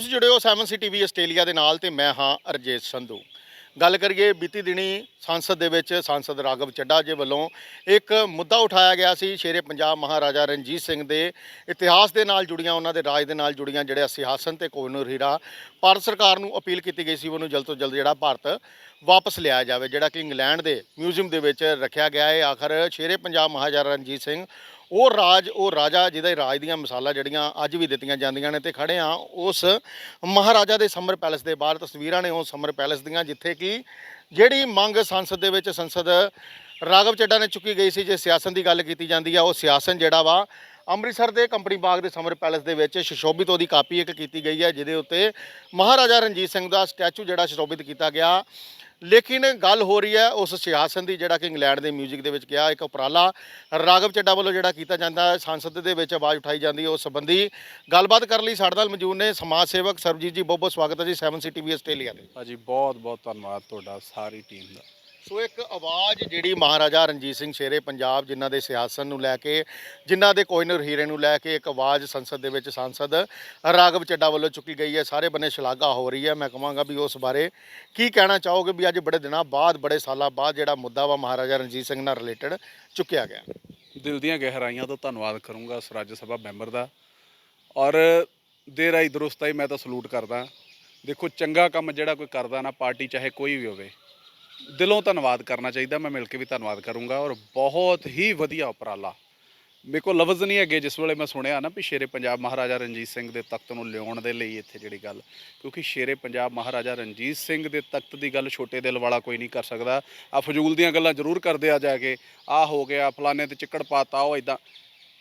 ਤੁਸੀਂ ਜੁੜੇ ਹੋ 7 ਟੀਵੀ ਆਸਟ੍ਰੇਲੀਆ ਦੇ ਨਾਲ ਤੇ ਮੈਂ ਹਾਂ ਅਰਜੇਤ ਸੰਧੂ। ਗੱਲ ਕਰੀਏ ਬੀਤੀ ਦਿਨੀ ਸੰਸਦ ਦੇ ਵਿੱਚ ਸੰਸਦ ਰਾਘਵ ਚੱਡਾ ਜੀ ਵੱਲੋਂ ਇੱਕ ਮੁੱਦਾ ਉਠਾਇਆ ਗਿਆ ਸੀ, ਸ਼ੇਰੇ ਪੰਜਾਬ ਮਹਾਰਾਜਾ ਰਣਜੀਤ ਸਿੰਘ ਦੇ ਇਤਿਹਾਸ ਦੇ ਨਾਲ ਜੁੜੀਆਂ, ਉਹਨਾਂ ਦੇ ਰਾਜ ਦੇ ਨਾਲ ਜੁੜੀਆਂ ਜਿਹੜੇ ਸਿਆਸਨ ਤੇ ਕੋਹਿਨੂਰ ਹੀਰਾ, ਭਾਰਤ ਸਰਕਾਰ ਨੂੰ ਅਪੀਲ ਕੀਤੀ ਗਈ ਸੀ ਉਹਨੂੰ ਜਲਦ ਤੋਂ ਜਲਦ ਜਿਹੜਾ ਭਾਰਤ ਵਾਪਸ ਲਿਆਇਆ ਜਾਵੇ, ਜਿਹੜਾ ਕਿ ਇੰਗਲੈਂਡ ਦੇ ਮਿਊਜ਼ੀਅਮ ਦੇ ਵਿੱਚ ਰੱਖਿਆ ਗਿਆ ਹੈ। ਆਖਰ ਸ਼ੇਰੇ ਪੰਜਾਬ ਮਹਾਰਾਜਾ ਰਣਜੀਤ ਸਿੰਘ ਉਹ ਰਾਜ, ਉਹ ਰਾਜਾ ਜਿਹਦੇ ਰਾਜ ਦੀਆਂ ਮਿਸਾਲਾਂ ਜਿਹੜੀਆਂ ਅੱਜ ਵੀ ਦਿੱਤੀਆਂ ਜਾਂਦੀਆਂ ਨੇ ਤੇ ਖੜੇ ਆ, ਉਸ ਮਹਾਰਾਜਾ ਦੇ ਸਮਰ ਪੈਲੇਸ ਦੇ ਬਾਹਰ ਤਸਵੀਰਾਂ ਨੇ ਉਹ ਸਮਰ ਪੈਲੇਸ ਦੀਆਂ, ਜਿੱਥੇ ਕਿ ਜਿਹੜੀ ਮੰਗ ਸੰਸਦ ਦੇ ਵਿੱਚ ਸੰਸਦ ਰਾਘਵ ਚੱਡਾ ਨੇ ਚੁੱਕੀ ਗਈ ਸੀ, ਜੇ ਸਿਆਸਨ ਦੀ ਗੱਲ ਕੀਤੀ ਜਾਂਦੀ ਆ, ਉਹ ਸਿਆਸਨ ਜਿਹੜਾ ਵਾ, ਅੰਮ੍ਰਿਤਸਰ ਦੇ ਕੰਪਨੀ ਬਾਗ ਦੇ ਸਮਰ ਪੈਲੇਸ ਦੇ ਵਿੱਚ ਸੁਸ਼ੋਭਿਤ ਉਹਦੀ ਕਾਪੀ ਇੱਕ ਕੀਤੀ ਗਈ ਹੈ ਜਿਹਦੇ ਉੱਤੇ ਮਹਾਰਾਜਾ ਰਣਜੀਤ ਸਿੰਘ ਦਾ ਸਟੈਚੂ ਜਿਹੜਾ ਸੁਸ਼ੋਭਿਤ ਕੀਤਾ ਗਿਆ। ਲੇਕਿਨ ਗੱਲ ਹੋ ਰਹੀ ਹੈ ਉਸ ਸਿਆਸਨ ਦੀ, ਜਿਹੜਾ ਕਿ ਇੰਗਲੈਂਡ ਦੇ 뮤직 ਦੇ ਵਿੱਚ ਕਿਹਾ, ਇੱਕ ਉਪਰਾਲਾ ਰਾਘਵ ਚੱਡਾ ਵੱਲੋਂ ਜਿਹੜਾ ਕੀਤਾ ਜਾਂਦਾ ਹੈ, ਸੰਸਦ ਦੇ ਵਿੱਚ ਆਵਾਜ਼ ਉਠਾਈ ਜਾਂਦੀ ਹੈ ਉਸ ਸੰਬੰਧੀ। ਗੱਲਬਾਤ ਕਰਨ ਲਈ ਸਾਡੇ ਨਾਲ ਮੌਜੂਦ ਨੇ ਸਮਾਜ ਸੇਵਕ ਸਰਬਜੀਤ ਜੀ, ਬਹੁਤ ਬਹੁਤ ਸਵਾਗਤ ਹੈ ਜੀ 7 ਸੀ ਟੀਵੀ ਆਸਟ੍ਰੇਲੀਆ ਦੇ। ਭਾਜੀ ਬਹੁਤ ਬਹੁਤ ਧੰਨਵਾਦ ਤੁਹਾਡਾ, ਸਾਰੀ ਟੀਮ ਦਾ। ਸੋ ਇੱਕ ਆਵਾਜ਼ ਜਿਹੜੀ ਮਹਾਰਾਜਾ ਰਣਜੀਤ ਸਿੰਘ ਸ਼ੇਰੇ ਪੰਜਾਬ ਜਿਨ੍ਹਾਂ ਦੇ ਸਿਆਸਤ ਨੂੰ ਲੈ ਕੇ, ਜਿਨ੍ਹਾਂ ਦੇ ਕੋਇਨਰ ਹੀਰੇ ਨੂੰ ਲੈ ਕੇ ਇੱਕ ਆਵਾਜ਼ ਸੰਸਦ ਦੇ ਵਿੱਚ ਸੰਸਦ ਰਾਘਵ ਚੱਡਾ ਵੱਲੋਂ ਚੁੱਕੀ ਗਈ ਹੈ। ਸਾਰੇ ਬੰਨੇ ਸ਼ਲਾਘਾ ਹੋ ਰਹੀ ਹੈ। ਮੈਂ ਕਹਾਂਗਾ ਵੀ ਉਸ ਬਾਰੇ ਕੀ ਕਹਿਣਾ ਚਾਹੋਗੇ ਵੀ ਅੱਜ ਬੜੇ ਦਿਨਾਂ ਬਾਅਦ, ਬੜੇ ਸਾਲਾਂ ਬਾਅਦ ਜਿਹੜਾ ਮੁੱਦਾ ਵਾ ਮਹਾਰਾਜਾ ਰਣਜੀਤ ਸਿੰਘ ਨਾਲ ਰਿਲੇਟਡ ਚੁੱਕਿਆ ਗਿਆ? ਦਿਲ ਦੀਆਂ ਗਹਿਰਾਈਆਂ ਤੋਂ ਧੰਨਵਾਦ ਕਰੂੰਗਾ ਰਾਜ ਸਭਾ ਮੈਂਬਰ ਦਾ। ਔਰ ਦੇਰ ਆਈ ਦਰੁਸਤਾਈ ਮੈਂ ਤਾਂ ਸਲੂਟ ਕਰਦਾ। ਦੇਖੋ, ਚੰਗਾ ਕੰਮ ਜਿਹੜਾ ਕੋਈ ਕਰਦਾ ਨਾ, ਪਾਰਟੀ ਚਾਹੇ ਕੋਈ ਵੀ ਹੋਵੇ ਦਿਲੋਂ ਧੰਨਵਾਦ ਕਰਨਾ ਚਾਹੀਦਾ, ਮੈਂ ਮਿਲ ਕੇ ਵੀ ਧੰਨਵਾਦ ਕਰੂੰਗਾ ਔਰ ਬਹੁਤ ਹੀ ਵਧੀਆ ਉਪਰਾਲਾ। ਮੇਰੇ ਕੋਲ ਲਫ਼ਜ਼ ਨਹੀਂ ਹੈਗੇ, ਜਿਸ ਵੇਲੇ ਮੈਂ ਸੁਣਿਆ ਨਾ ਵੀ ਸ਼ੇਰੇ ਪੰਜਾਬ ਮਹਾਰਾਜਾ ਰਣਜੀਤ ਸਿੰਘ ਦੇ ਤਖਤ ਨੂੰ ਲਿਆਉਣ ਦੇ ਲਈ ਇੱਥੇ ਜਿਹੜੀ ਗੱਲ, ਕਿਉਂਕਿ ਸ਼ੇਰੇ ਪੰਜਾਬ ਮਹਾਰਾਜਾ ਰਣਜੀਤ ਸਿੰਘ ਦੇ ਤਖਤ ਦੀ ਗੱਲ ਛੋਟੇ ਦਿਲ ਵਾਲਾ ਕੋਈ ਨਹੀਂ ਕਰ ਸਕਦਾ। ਆ ਫਜ਼ੂਲ ਦੀਆਂ ਗੱਲਾਂ ਜ਼ਰੂਰ ਕਰਦੇ ਆ ਜਾ ਕੇ, ਆ ਹੋ ਗਿਆ, ਫਲਾਣੇ ਤੇ ਚਿੱਕੜ ਪਾਤਾ, ਉਹ ਇਦਾਂ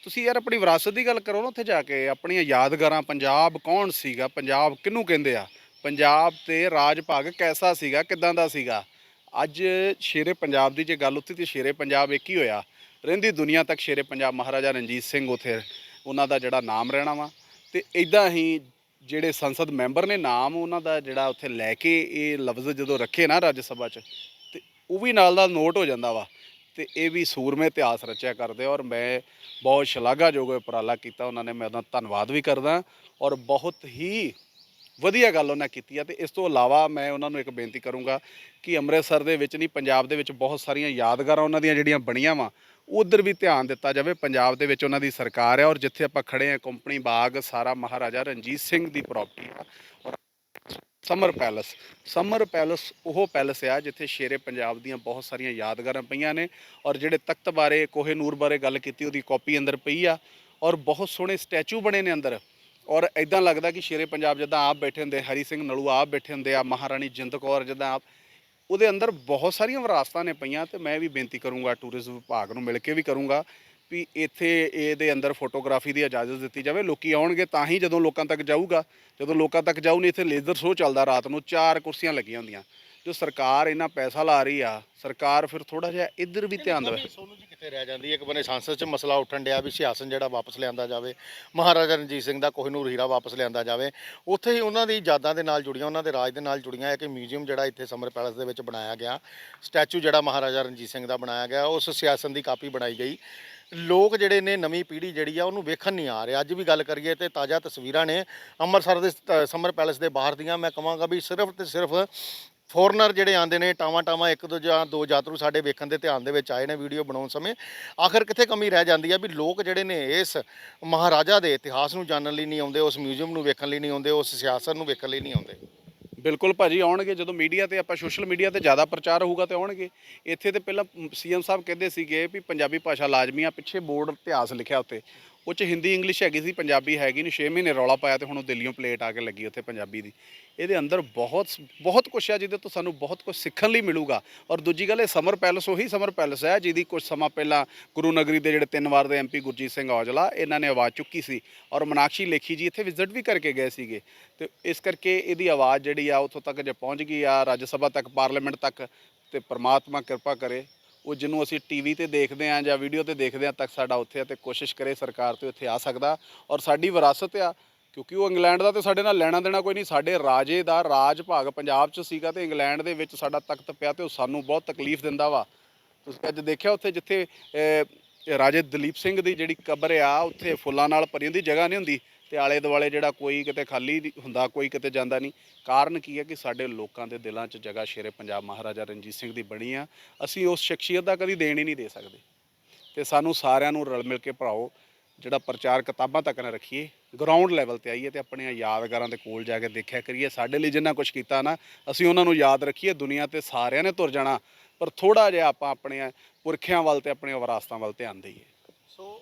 ਤੁਸੀਂ ਯਾਰ ਆਪਣੀ ਵਿਰਾਸਤ ਦੀ ਗੱਲ ਕਰੋ ਨਾ ਉੱਥੇ ਜਾ ਕੇ, ਆਪਣੀਆਂ ਯਾਦਗਾਰਾਂ, ਪੰਜਾਬ ਕੌਣ ਸੀਗਾ, ਪੰਜਾਬ ਕਿਹਨੂੰ ਕਹਿੰਦੇ ਆ? ਪੰਜਾਬ ਤੇ ਰਾਜ ਭਾਗ ਕੈਸਾ ਸੀਗਾ, ਕਿਦਾਂ ਦਾ ਸੀਗਾ? ਅੱਜ ਸ਼ੇਰੇ ਪੰਜਾਬ ਦੀ ਜੇ ਗੱਲ ਉੱਥੇ ਤੇ ਸ਼ੇਰੇ ਪੰਜਾਬ ਇੱਕ ਹੀ ਹੋਇਆ। ਰਹਿੰਦੀ ਦੁਨੀਆ ਤੱਕ ਸ਼ੇਰੇ ਪੰਜਾਬ ਮਹਾਰਾਜਾ ਰਣਜੀਤ ਸਿੰਘ ਉਥੇ ਉਹਨਾਂ ਦਾ ਜਿਹੜਾ ਨਾਮ ਰਹਿਣਾ ਵਾ। ਤੇ ਇਦਾਂ ਹੀ ਜਿਹੜੇ ਸੰਸਦ ਮੈਂਬਰ ਨੇ ਨਾਮ ਉਹਨਾਂ ਦਾ ਜਿਹੜਾ ਉੱਥੇ ਲੈ ਕੇ ਇਹ ਲਫ਼ਜ਼ ਜਦੋਂ ਰੱਖੇ ਨਾ ਰਾਜ ਸਭਾ 'ਚ, ਤੇ ਉਹ ਵੀ ਨਾਲ ਨਾਲ ਨੋਟ ਹੋ ਜਾਂਦਾ ਵਾ। ਤੇ ਇਹ ਵੀ ਸੂਰਮੇ ਇਤਿਹਾਸ ਰਚਿਆ ਕਰਦੇ ਔਰ ਮੈਂ ਬਹੁਤ ਸ਼ਲਾਘਾਯੋਗ ਉਪਰਾਲਾ ਕੀਤਾ ਉਹਨਾਂ ਨੇ। ਮੈਂ ਉਹਦਾ ਧੰਨਵਾਦ ਵੀ ਕਰਦਾ ਔਰ ਬਹੁਤ ਹੀ ਵਧੀਆ ਗੱਲ ਉਹਨਾਂ ਕੀਤੀ ਆ ਤੇ ਇਸ ਤੋਂ ਇਲਾਵਾ ਮੈਂ ਉਹਨਾਂ ਨੂੰ ਇੱਕ ਬੇਨਤੀ ਕਰੂੰਗਾ ਕਿ ਅੰਮ੍ਰਿਤਸਰ ਦੇ ਵਿੱਚ ਨਹੀਂ, ਪੰਜਾਬ ਦੇ ਵਿੱਚ ਬਹੁਤ ਸਾਰੀਆਂ ਯਾਦਗਾਰਾਂ ਉਹਨਾਂ ਦੀਆਂ ਜਿਹੜੀਆਂ ਬਣੀਆਂ ਵਾ, ਉਧਰ ਵੀ ਧਿਆਨ ਦਿੱਤਾ ਜਾਵੇ, ਪੰਜਾਬ ਦੇ ਵਿੱਚ ਉਹਨਾਂ ਦੀ ਸਰਕਾਰ ਹੈ ਔਰ ਜਿੱਥੇ ਆਪਾਂ ਖੜੇ ਆ, ਕੰਪਨੀ ਬਾਗ, ਸਾਰਾ ਮਹਾਰਾਜਾ ਰਣਜੀਤ ਸਿੰਘ ਦੀ ਪ੍ਰਾਪਰਟੀ ਆ ਔਰ ਸਮਰ ਪੈਲਸ ਸਮਰ ਪੈਲਸ ਉਹ ਪੈਲਸ ਆ ਜਿੱਥੇ ਸ਼ੇਰੇ ਪੰਜਾਬ ਦੀਆਂ ਬਹੁਤ ਸਾਰੀਆਂ ਯਾਦਗਾਰਾਂ ਪਈਆਂ ਨੇ ਔਰ ਜਿਹੜੇ ਤਖਤ ਬਾਰੇ, ਕੋਹੇ ਨੂਰ ਬਾਰੇ ਗੱਲ ਕੀਤੀ, ਉਹਦੀ ਕਾਪੀ ਅੰਦਰ ਪਈ ਆ ਔਰ ਬਹੁਤ ਸੋਹਣੇ ਸਟੈਚੂ ਬਣੇ ਨੇ ਅੰਦਰ। ਔਰ ਐਦਾਂ ਲੱਗਦਾ ਕਿ ਸ਼ੇਰੇ ਪੰਜਾਬ ਜਿੱਦਾਂ ਆਪ ਬੈਠੇ ਹੁੰਦੇ, ਹਰੀ ਸਿੰਘ ਨਲੂ ਆਪ ਬੈਠੇ ਹੁੰਦੇ ਆ, ਮਹਾਰਾਣੀ ਜਿੰਦ ਕੌਰ ਜਿੱਦਾਂ ਆਪ, ਉਹਦੇ ਅੰਦਰ ਬਹੁਤ ਸਾਰੀਆਂ ਵਿਰਾਸਤਾਂ ਨੇ ਪਈਆਂ ਤੇ ਮੈਂ ਵੀ ਬੇਨਤੀ ਕਰੂੰਗਾ ਟੂਰਿਜ਼ਮ ਵਿਭਾਗ ਨੂੰ ਮਿਲ ਕੇ ਵੀ ਕਰੂੰਗਾ ਵੀ ਇੱਥੇ ਇਹਦੇ ਅੰਦਰ ਫੋਟੋਗ੍ਰਾਫੀ ਦੀ ਇਜਾਜ਼ਤ ਦਿੱਤੀ ਜਾਵੇ। ਲੋਕੀ ਆਉਣਗੇ ਤਾਂ ਹੀ ਜਦੋਂ ਲੋਕਾਂ ਤੱਕ ਜਾਊਗਾ, ਜਦੋਂ ਲੋਕਾਂ ਤੱਕ ਜਾਊ ਨਹੀਂ, ਇੱਥੇ ਲੇਜ਼ਰ ਸ਼ੋਅ ਚੱਲਦਾ ਰਾਤ ਨੂੰ, ਚਾਰ ਕੁਰਸੀਆਂ ਲੱਗੀਆਂ ਹੁੰਦੀਆਂ। ਜੋ ਸਰਕਾਰ ਇੰਨਾ ਪੈਸਾ ਲਾ ਰਹੀ ਆ ਸਰਕਾਰ ਫਿਰ ਥੋੜਾ ਜਿਹਾ ਇੱਧਰ ਵੀ ਧਿਆਨ ਦੇਵੇ। ਸੋਨੂੰ ਜੀ ਕਿੱਥੇ ਰਹਿ ਜਾਂਦੀ ਹੈ? ਇੱਕ ਬੰਨੇ ਸੰਸਦ 'ਚ ਮਸਲਾ ਉੱਠਣ ਡਿਆ ਵੀ ਸਿਆਸਨ ਜਿਹੜਾ ਵਾਪਸ ਲਿਆਂਦਾ ਜਾਵੇ ਮਹਾਰਾਜਾ ਰਣਜੀਤ ਸਿੰਘ ਦਾ ਕੋਹਿਨੂਰ ਹੀਰਾ ਵਾਪਸ ਲਿਆਂਦਾ ਜਾਵੇ ਉੱਥੇ ਹੀ ਉਹਨਾਂ ਦੀ ਯਾਦਾਂ ਦੇ ਨਾਲ ਜੁੜੀਆਂ ਉਹਨਾਂ ਦੇ ਰਾਜ ਦੇ ਨਾਲ ਜੁੜੀਆਂ ਹੈ ਕਿ ਮਿਊਜ਼ੀਅਮ ਜਿਹੜਾ ਇੱਥੇ ਸਮਰ ਪੈਲੇਸ ਦੇ ਵਿੱਚ ਬਣਾਇਆ ਗਿਆ ਸਟੈਚੂ ਜਿਹੜਾ ਮਹਾਰਾਜਾ ਰਣਜੀਤ ਸਿੰਘ ਦਾ ਬਣਾਇਆ ਗਿਆ ਉਸ ਸਿਆਸਨ ਦੀ ਕਾਪੀ ਬਣਾਈ ਗਈ। ਲੋਕ ਜਿਹੜੇ ਨੇ ਨਵੀਂ ਪੀੜ੍ਹੀ ਜਿਹੜੀ ਆ ਉਹਨੂੰ ਵੇਖਣ ਨਹੀਂ ਆ ਰਹੇ। ਅੱਜ ਵੀ ਗੱਲ ਕਰੀਏ ਤੇ ਤਾਜ਼ਾ ਤਸਵੀਰਾਂ ਨੇ ਅੰਮ੍ਰਿਤਸਰ ਦੇ ਸਮਰ ਪੈਲੇਸ ਦੇ ਬਾਹਰ ਦੀਆਂ ਮੈਂ ਕਹਾਂਗਾ ਵੀ ਸਿਰਫ ਤੇ ਸਿਰਫ ਫੋਰਨਰ ਜਿਹੜੇ ਆਂਦੇ ਨੇ, ਟਾਵਾਂ ਟਾਵਾਂ ਇੱਕ ਦੋ ਜਾਂ ਦੋ ਯਾਤਰੂ ਸਾਡੇ ਵੇਖਣ ਦੇ ਧਿਆਨ ਦੇ ਵਿੱਚ ਆਏ ਨੇ ਵੀਡੀਓ ਬਣਾਉਣ ਸਮੇਂ, ਆਖਰ ਕਿੱਥੇ ਕਮੀ ਰਹਿ ਜਾਂਦੀ ਹੈ ਵੀ ਲੋਕ ਜਿਹੜੇ ਨੇ ਇਸ ਮਹਾਰਾਜਾ ਦੇ ਇਤਿਹਾਸ ਨੂੰ ਜਾਣਨ ਲਈ ਨਹੀਂ ਆਉਂਦੇ, ਉਸ ਮਿਊਜ਼ੀਅਮ ਨੂੰ ਵੇਖਣ ਲਈ ਨਹੀਂ ਆਉਂਦੇ, ਉਸ ਸਿਆਸਤ ਨੂੰ ਵੇਖਣ ਲਈ ਨਹੀਂ ਆਉਂਦੇ। ਬਿਲਕੁਲ ਭਾਜੀ, ਆਉਣਗੇ ਜਦੋਂ ਮੀਡੀਆ ਤੇ ਆਪਾਂ ਸੋਸ਼ਲ ਮੀਡੀਆ ਤੇ ਜ਼ਿਆਦਾ ਪ੍ਰਚਾਰ ਹੋਊਗਾ ਤੇ ਆਉਣਗੇ। ਇੱਥੇ ਤੇ ਪਹਿਲਾਂ ਸੀਐਮ ਸਾਹਿਬ ਕਹਿੰਦੇ ਸੀਗੇ ਵੀ ਪੰਜਾਬੀ ਭਾਸ਼ਾ ਲਾਜ਼ਮੀ ਆ, ਪਿੱਛੇ ਬੋਰਡ ਇਤਿਹਾਸ ਲਿਖਿਆ ਉੱਤੇ। ਉਹ ਚ ਹਿੰਦੀ, ਇੰਗਲਿਸ਼ ਹੈਗੀ ਸੀ, ਪੰਜਾਬੀ ਹੈਗੀ ਨਹੀਂ 6 ਮਹੀਨੇ ਰੌਲਾ ਪਾਇਆ ਤੇ ਹੁਣ ਉਹ ਦਿੱਲੀੋਂ ਪਲੇਟ ਆ ਕੇ ਲੱਗੀ ਉੱਥੇ ਪੰਜਾਬੀ ਦੀ। ਇਹਦੇ ਅੰਦਰ ਬਹੁਤ ਬਹੁਤ ਕੁਛ ਆ ਜਿਹਦੇ ਤੋਂ ਸਾਨੂੰ ਬਹੁਤ ਕੁਝ ਸਿੱਖਣ ਲਈ ਮਿਲੂਗਾ। ਔਰ ਦੂਜੀ ਗੱਲ, ਇਹ ਸਮਰ ਪੈਲਸ, ਉਹੀ ਸਮਰ ਪੈਲਸ ਹੈ ਜਿਹਦੀ ਕੁਝ ਸਮਾਂ ਪਹਿਲਾਂ ਗੁਰੂ ਨਗਰੀ ਦੇ ਜਿਹੜੇ ਤਿੰਨ ਵਾਰ ਦੇ ਐਮਪੀ ਗੁਰਜੀਤ ਸਿੰਘ ਔਜਲਾ, ਇਹਨਾਂ ਨੇ ਆਵਾਜ਼ ਚੁੱਕੀ ਸੀ। ਔਰ ਮਨਾਕਸ਼ੀ ਲੇਖੀ ਜੀ ਇੱਥੇ ਵਿਜ਼ਿਟ ਵੀ ਕਰਕੇ ਗਏ ਸੀਗੇ। ਤੇ ਇਸ ਕਰਕੇ ਇਹਦੀ ਆਵਾਜ਼ ਜਿਹੜੀ ਆ ਉੱਥੋਂ ਤੱਕ ਜੇ ਪਹੁੰਚ ਗਈ ਆ, ਰਾਜ ਸਭਾ ਤੱਕ, ਪਾਰਲੀਮੈਂਟ ਤੱਕ, ਤੇ ਪ੍ਰਮਾਤਮਾ ਕਿਰਪਾ ਕਰੇ। ਉਹ ਜਿਹਨੂੰ ਅਸੀਂ ਟੀਵੀ ਤੇ ਦੇਖਦੇ ਆ ਜਾਂ ਵੀਡੀਓ ਤੇ ਦੇਖਦੇ ਆ ਤੱਕ ਸਾਡਾ ਉੱਥੇ ਆ ਤੇ ਕੋਸ਼ਿਸ਼ ਕਰੇ ਸਰਕਾਰ ਤੇ ਉੱਥੇ ਆ ਸਕਦਾ। ਔਰ ਸਾਡੀ ਵਿਰਾਸਤ ਆ ਕਿਉਂਕਿ ਉਹ ਇੰਗਲੈਂਡ ਦਾ ਤੇ ਸਾਡੇ ਨਾਲ ਲੈਣਾ ਦੇਣਾ ਕੋਈ ਨਹੀਂ, ਸਾਡੇ ਰਾਜੇ ਦਾ ਰਾਜ ਭਾਗ ਪੰਜਾਬ 'ਚ ਸੀਗਾ ਤੇ ਇੰਗਲੈਂਡ ਦੇ ਵਿੱਚ ਸਾਡਾ ਤਖਤ ਪਿਆ ਤੇ ਉਹ ਸਾਨੂੰ ਬਹੁਤ ਤਕਲੀਫ ਦਿੰਦਾ ਵਾ। ਤੁਸੀਂ ਅੱਜ ਦੇਖਿਆ ਉੱਥੇ ਜਿੱਥੇ ਰਾਜੇ ਦਲੀਪ ਸਿੰਘ ਦੀ ਜਿਹੜੀ ਕਬਰ ਆ, ਉੱਥੇ ਫੁੱਲਾਂ ਨਾਲ ਭਰੀ ਹੁੰਦੀ, ਜਗ੍ਹਾ ਨਹੀਂ ਹੁੰਦੀ ਤੇ ਆਲੇ ਦੁਆਲੇ ਜਿਹੜਾ ਕੋਈ ਕਿਤੇ ਖਾਲੀ ਹੁੰਦਾ, ਕੋਈ ਕਿਤੇ ਜਾਂਦਾ ਨਹੀਂ। ਕਾਰਨ ਕੀ ਹੈ ਕਿ ਸਾਡੇ ਲੋਕਾਂ ਦੇ ਦਿਲਾਂ 'ਚ ਜਗ੍ਹਾ ਸ਼ੇਰੇ ਪੰਜਾਬ ਮਹਾਰਾਜਾ ਰਣਜੀਤ ਸਿੰਘ ਦੀ ਬਣੀ ਆ। ਅਸੀਂ ਉਸ ਸ਼ਖਸੀਅਤ ਦਾ ਕਦੀ ਦੇਣ ਹੀ ਨਹੀਂ ਦੇ ਸਕਦੇ। ਤੇ ਸਾਨੂੰ ਸਾਰਿਆਂ ਨੂੰ ਰਲ ਮਿਲ ਕੇ ਭਰਾਓ ਜਿਹੜਾ ਪ੍ਰਚਾਰ ਕਿਤਾਬਾਂ ਤੱਕ ਨਾ ਰੱਖੀਏ ਗਰਾਊਂਡ ਲੈਵਲ ਤੇ ਆਈਏ ਤੇ ਆਪਣੀਆਂ ਯਾਦਗਾਰਾਂ ਦੇ ਕੋਲ ਜਾ ਕੇ ਦੇਖਿਆ ਕਰੀਏ, ਸਾਡੇ ਲਈ ਜਿੰਨਾ ਕੁਝ ਕੀਤਾ ਨਾ, ਅਸੀਂ ਉਹਨਾਂ ਨੂੰ ਯਾਦ ਰੱਖੀਏ, ਦੁਨੀਆ ਤੇ ਸਾਰਿਆਂ ਨੇ ਤੁਰ ਜਾਣਾ, ਪਰ ਥੋੜਾ ਜਿਹਾ ਆਪਾਂ ਆਪਣੇ ਪੁਰਖਿਆਂ ਵੱਲ ਤੇ ਆਪਣੀਆਂ ਵਿਰਾਸਤਾਂ ਵੱਲ ਧਿਆਨ ਦੇਈਏ। ਸੋ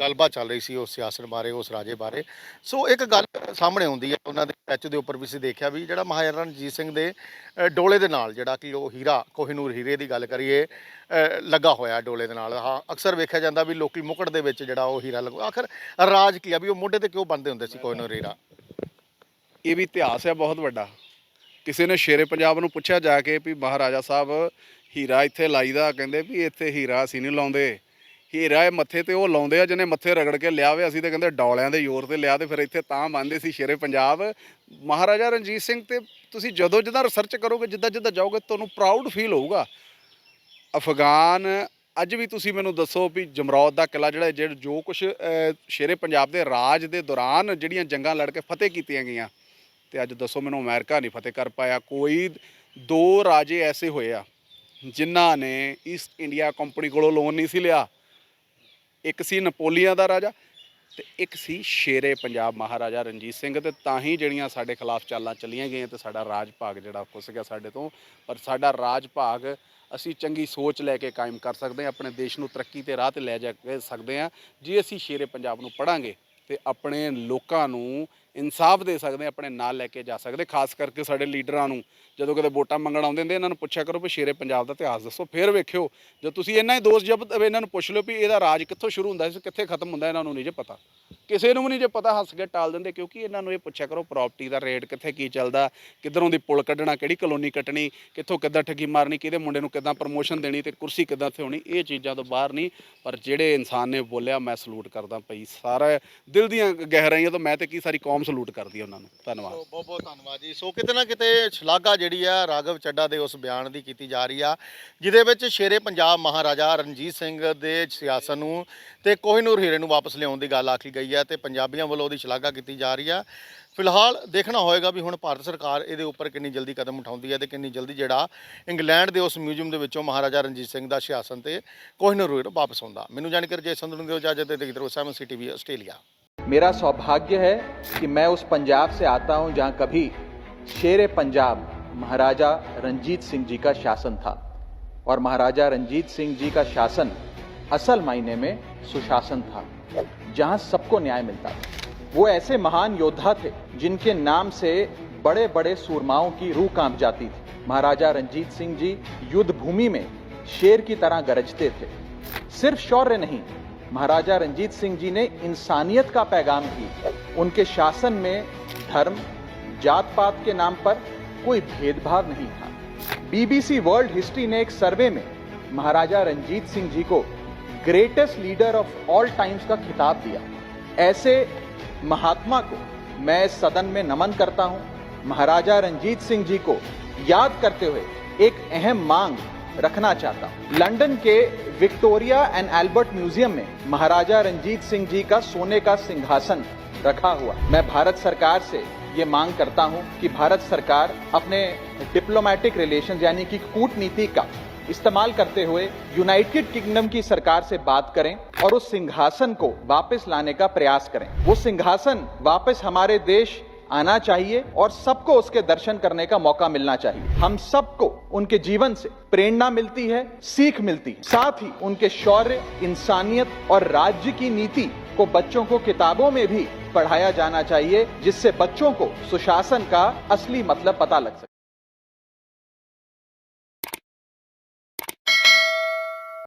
ਗੱਲਬਾਤ ਚੱਲ ਰਹੀ ਸੀ ਉਸ ਸਿਆਸਤ ਬਾਰੇ, ਉਸ ਰਾਜੇ ਬਾਰੇ। ਸੋ ਇੱਕ ਗੱਲ ਸਾਹਮਣੇ ਆਉਂਦੀ ਹੈ। ਉਹਨਾਂ ਦੇ ਪੈਚ ਦੇ ਉੱਪਰ ਵੀ ਅਸੀਂ ਦੇਖਿਆ ਵੀ ਜਿਹੜਾ ਮਹਾਰਾਜਾ ਰਣਜੀਤ ਸਿੰਘ ਦੇ ਡੋਲੇ ਦੇ ਨਾਲ ਜਿਹੜਾ ਕਿ ਉਹ ਹੀਰਾ, ਕੋਹਿਨੂਰ ਹੀਰੇ ਦੀ ਗੱਲ ਕਰੀਏ ਲੱਗਾ ਹੋਇਆ ਡੋਲੇ ਦੇ ਨਾਲ। ਹਾਂ, ਅਕਸਰ ਵੇਖਿਆ ਜਾਂਦਾ ਵੀ ਲੋਕੀ ਮੁਕਟ ਦੇ ਵਿੱਚ ਜਿਹੜਾ ਉਹ ਹੀਰਾ ਲਗਾ, ਆਖਰ ਰਾਜ ਕੀ ਆ ਵੀ ਉਹ ਮੋਢੇ ਤੇ ਕਿਉਂ ਬੰਨਦੇ ਹੁੰਦੇ ਸੀ ਕੋਹਿਨੂਰ ਹੀਰਾ? ਇਹ ਵੀ ਇਤਿਹਾਸ ਹੈ ਬਹੁਤ ਵੱਡਾ। ਕਿਸੇ ਨੇ ਸ਼ੇਰੇ ਪੰਜਾਬ ਨੂੰ ਪੁੱਛਿਆ ਜਾ ਕੇ ਵੀ ਮਹਾਰਾਜਾ ਸਾਹਿਬ ਹੀਰਾ ਇੱਥੇ ਲਾਈਦਾ, ਕਹਿੰਦੇ ਵੀ ਇੱਥੇ ਹੀਰਾ ਅਸੀਂ ਨਹੀਂ ਲਾਉਂਦੇ। ਹੀਰਾ ਇਹ ਮੱਥੇ ਤੇ, ਉਹ ਲਾਉਂਦੇ ਆ ਜਿਹਨੇ ਮੱਥੇ ਰਗੜ ਕੇ ਲਿਆ ਵੇ ਅਸੀਂ ਤਾਂ ਕਹਿੰਦੇ ਡੌਲਿਆਂ ਦੇ ਜ਼ੋਰ ਤੇ ਲਿਆ ਤੇ ਫਿਰ ਇੱਥੇ ਤਾਂ ਮੰਨਦੇ ਸੀ ਸ਼ੇਰੇ ਪੰਜਾਬ। ਮਹਾਰਾਜਾ ਰਣਜੀਤ ਸਿੰਘ ਤੇ ਤੁਸੀਂ ਜਦੋਂ ਜਦੋਂ ਰਿਸਰਚ ਕਰੋਗੇ, ਜਿੱਦਾਂ ਜਿੱਦਾਂ ਜਾਓਗੇ, ਤੁਹਾਨੂੰ ਪ੍ਰਾਊਡ ਫੀਲ ਹੋਊਗਾ। ਅਫਗਾਨ, ਅੱਜ ਵੀ ਤੁਸੀਂ ਮੈਨੂੰ ਦੱਸੋ ਵੀ ਜਮਰੌਦ ਦਾ ਕਿਲਾ ਜਿਹੜਾ ਜਿਹੜਾ ਜੋ ਕੁਝ ਸ਼ੇਰੇ ਪੰਜਾਬ ਦੇ ਰਾਜ ਦੇ ਦੌਰਾਨ ਜਿਹੜੀਆਂ ਜੰਗਾਂ ਲੜ ਕੇ ਫਤਿਹ ਕੀਤੀਆਂ ਗਈਆਂ। ਤੇ ਅੱਜ ਦੱਸੋ ਮੈਨੂੰ ਅਮਰੀਕਾ ਨਹੀਂ ਫਤਿਹ ਕਰ ਪਾਇਆ। ਕੋਈ ਦੋ ਰਾਜੇ ਐਸੇ ਹੋਏ ਆ, ਜਿਨ੍ਹਾਂ ਨੇ ਈਸਟ ਇੰਡੀਆ ਕੰਪਨੀ ਕੋਲੋਂ ਲੋਨ ਨਹੀਂ ਸੀ ਲਿਆ। ਇੱਕ ਸੀ ਨਪੋਲੀਆ ਦਾ ਰਾਜਾ ਤੇ ਇੱਕ ਸੀ ਸ਼ੇਰੇ ਪੰਜਾਬ ਮਹਾਰਾਜਾ ਰਣਜੀਤ ਸਿੰਘ ਤੇ ਤਾਂ ਹੀ ਜਿਹੜੀਆਂ ਸਾਡੇ ਖਿਲਾਫ ਚਾਲਾਂ ਚੱਲੀਆਂ ਗਈਆਂ ਤੇ ਸਾਡਾ ਰਾਜ ਭਾਗ ਜਿਹੜਾ ਖੁੱਸ ਗਿਆ ਸਾਡੇ ਤੋਂ। ਪਰ ਸਾਡਾ ਰਾਜ ਭਾਗ ਅਸੀਂ ਚੰਗੀ ਸੋਚ ਲੈ ਕੇ ਕਾਇਮ ਕਰ ਸਕਦੇ ਹਾਂ, ਆਪਣੇ ਦੇਸ਼ ਨੂੰ ਤਰੱਕੀ ਤੇ ਰਾਹ ਤੇ ਲੈ ਜਾ ਸਕਦੇ ਹਾਂ। ਜੇ ਅਸੀਂ ਸ਼ੇਰੇ ਪੰਜਾਬ ਨੂੰ ਪੜਾਂਗੇ ਤੇ ਆਪਣੇ ਲੋਕਾਂ ਨੂੰ ਇਨਸਾਫ ਦੇ ਸਕਦੇ, ਆਪਣੇ ਨਾਲ ਲੈ ਕੇ ਜਾ ਸਕਦੇ, ਖਾਸ ਕਰਕੇ ਸਾਡੇ ਲੀਡਰਾਂ ਨੂੰ। ਜਦੋਂ ਕਦੇ ਵੋਟਾਂ ਮੰਗਣ ਆਉਂਦੇ ਨੇ ਇਹਨਾਂ ਨੂੰ ਪੁੱਛਿਆ ਕਰੋ ਵੀ ਸ਼ੇਰੇ ਪੰਜਾਬ ਦਾ ਇਤਿਹਾਸ ਦੱਸੋ। ਫਿਰ ਵੇਖਿਓ, ਜੇ ਤੁਸੀਂ ਇਹਨਾਂ ਹੀ ਦੋਸਤ ਜਬ ਇਹਨਾਂ ਨੂੰ ਪੁੱਛ ਲਿਓ ਵੀ ਇਹਦਾ ਰਾਜ ਕਿੱਥੋਂ ਸ਼ੁਰੂ ਹੁੰਦਾ ਸੀ ਕਿੱਥੇ ਖਤਮ ਹੁੰਦਾ, ਇਹਨਾਂ ਨੂੰ ਨਹੀਂ ਜੇ ਪਤਾ। ਕਿਸੇ ਨੂੰ ਵੀ ਨਹੀਂ ਜੇ ਪਤਾ, ਹੱਸ ਕੇ ਟਾਲ ਦਿੰਦੇ, ਕਿਉਂਕਿ ਇਹਨਾਂ ਨੂੰ ਇਹ ਪੁੱਛਿਆ ਕਰੋ ਪ੍ਰਾਪਰਟੀ ਦਾ ਰੇਟ ਕਿੱਥੇ, ਕੀ ਚੱਲਦਾ, ਕਿੱਧਰੋਂ ਦੀ ਪੁਲ ਕੱਢਣਾ, ਕਿਹੜੀ ਕਲੋਨੀ ਕੱਟਣੀ, ਕਿੱਥੋਂ ਕਿੱਦਾਂ ਠੱਗੀ ਮਾਰਨੀ, ਕਿਹਦੇ ਮੁੰਡੇ ਨੂੰ ਕਿੱਦਾਂ ਪ੍ਰਮੋਸ਼ਨ ਦੇਣੀ ਤੇ ਕੁਰਸੀ ਕਿੱਦਾਂ ਥਿਉਣੀ ਇਹ ਚੀਜ਼ਾਂ ਤੋਂ ਬਾਹਰ ਨਹੀਂ। ਪਰ ਜਿਹੜੇ ਇਨਸਾਨ ਨੇ ਬੋਲਿਆ, ਮੈਂ ਸਲੂਟ ਕਰਦਾ ਪਈ, ਸਾਰਾ ਦਿਲ ਦੀਆਂ ਗਹਿਰਾਈਆਂ ਤੋਂ ਮੈਂ ਤੇ ਕੀ ਸਾਰੀ ਕੌਮ ਸਲੂਟ ਕਰਦੀ ਹੈ ਉਹਨਾਂ ਨੂੰ। ਧੰਨਵਾਦ। ਸੋ ਬਹੁਤ ਬਹੁਤ ਧੰਨਵਾਦ ਜੀ। ਸੋ ਕਿਤੇ ਨਾ ਕਿਤੇ ਸ਼ਲਾਘਾ ਜਿਹੜੀ ਆ ਰਾਘਵ ਚੱਡਾ ਦੇ ਉਸ ਬਿਆਨ ਦੀ ਕੀਤੀ ਜਾ ਰਹੀ ਆ, ਜਿਹਦੇ ਵਿੱਚ ਸ਼ੇਰੇ ਪੰਜਾਬ ਮਹਾਰਾਜਾ ਰਣਜੀਤ ਸਿੰਘ ਦੇ ਸਿਆਸਤ ਨੂੰ ਤੇ ਕੋਹਿਨੂਰ ਹੀਰੇ ਨੂੰ ਵਾਪਸ ਲਿਆਉਣ ਦੀ ਗੱਲ ਆਖੀ ਗਈ ਹੈ ਤੇ ਪੰਜਾਬੀਆਂ ਵੱਲੋਂ ਉਹਦੀ ਸ਼ਲਾਘਾ ਕੀਤੀ ਜਾ ਰਹੀ ਆ। ਫਿਲਹਾਲ ਦੇਖਣਾ ਹੋਏਗਾ ਵੀ ਹੁਣ ਭਾਰਤ ਸਰਕਾਰ ਇਹਦੇ ਉੱਪਰ ਕਿੰਨੀ ਜਲਦੀ ਕਦਮ ਉਠਾਉਂਦੀ ਹੈ ਤੇ ਕਿੰਨੀ ਜਲਦੀ ਜਿਹੜਾ ਇੰਗਲੈਂਡ ਦੇ ਉਸ ਮਿਊਜ਼ੀਅਮ ਦੇ ਵਿੱਚੋਂ ਮਹਾਰਾਜਾ ਰਣਜੀਤ ਸਿੰਘ ਦਾ ਸਿਆਸਨ ਤੇ ਕੋਹਿਨੂਰ ਹੀਰਾ ਵਾਪਸ ਆਉਂਦਾ। ਮੈਨੂੰ ਜਾਣਕਾਰੀ ਜੇ ਸੰਧੂ ਦਿਓ ਇਜਾਜ਼ਤ ਤੇ ਦੇਖਦੇ ਰਹੋ ਸੈਵਨ ਸੀ ਟੀਵੀ ਆਸਟ੍ਰੇਲੀਆ। मेरा सौभाग्य है कि मैं उस पंजाब से आता हूँ, जहाँ कभी शेर पंजाब महाराजा रंजीत सिंह जी का शासन था। और महाराजा रंजीत सिंह जी का शासन असल मायने में सुशासन था, जहाँ सबको न्याय मिलता था। वो ऐसे महान योद्धा थे, जिनके नाम से बड़े बड़े सूरमाओं की रूह काँप जाती थी। महाराजा रंजीत सिंह जी युद्ध भूमि में शेर की तरह गरजते थे। सिर्फ़ शौर्य नहीं महाराजा रंजीत सिंह जी ने इंसानियत का पैगाम भी उनके शासन में धर्म जात पात के नाम पर कोई भेदभाव नहीं था। बीबीसी वर्ल्ड हिस्ट्री ने एक सर्वे में महाराजा रंजीत सिंह जी को greatest leader of all times का खिताब दिया। ऐसे महात्मा को मैं सदन में नमन करता हूँ। महाराजा रंजीत सिंह जी को याद करते हुए एक अहम मांग रखना चाहता हूँ। लंदन के विक्टोरिया एंड एल्बर्ट म्यूज़ियम में महाराजा रंजीत सिंह जी का सोने का सिंहासन रखा हुआ मैं भारत सरकार से ये मांग करता हूँ कि भारत सरकार अपने डिप्लोमेटिक रिलेशन यानी कि कूटनीति का इस्तेमाल करते हुए यूनाइटेड किंगडम की सरकार से बात करें और उस सिंहासन को वापस लाने का प्रयास करें। वो सिंहासन वापस हमारे देश आना चाहिए और सबको उसके दर्शन करने का मौका मिलना चाहिए। हम सबको उनके जीवन से प्रेरणा मिलती है, सीख मिलती है। साथ ही उनके शौर्य, इंसानियत और राज्य की नीति को बच्चों को किताबों में भी पढ़ाया जाना चाहिए, जिससे बच्चों को सुशासन का असली मतलब पता लग सके।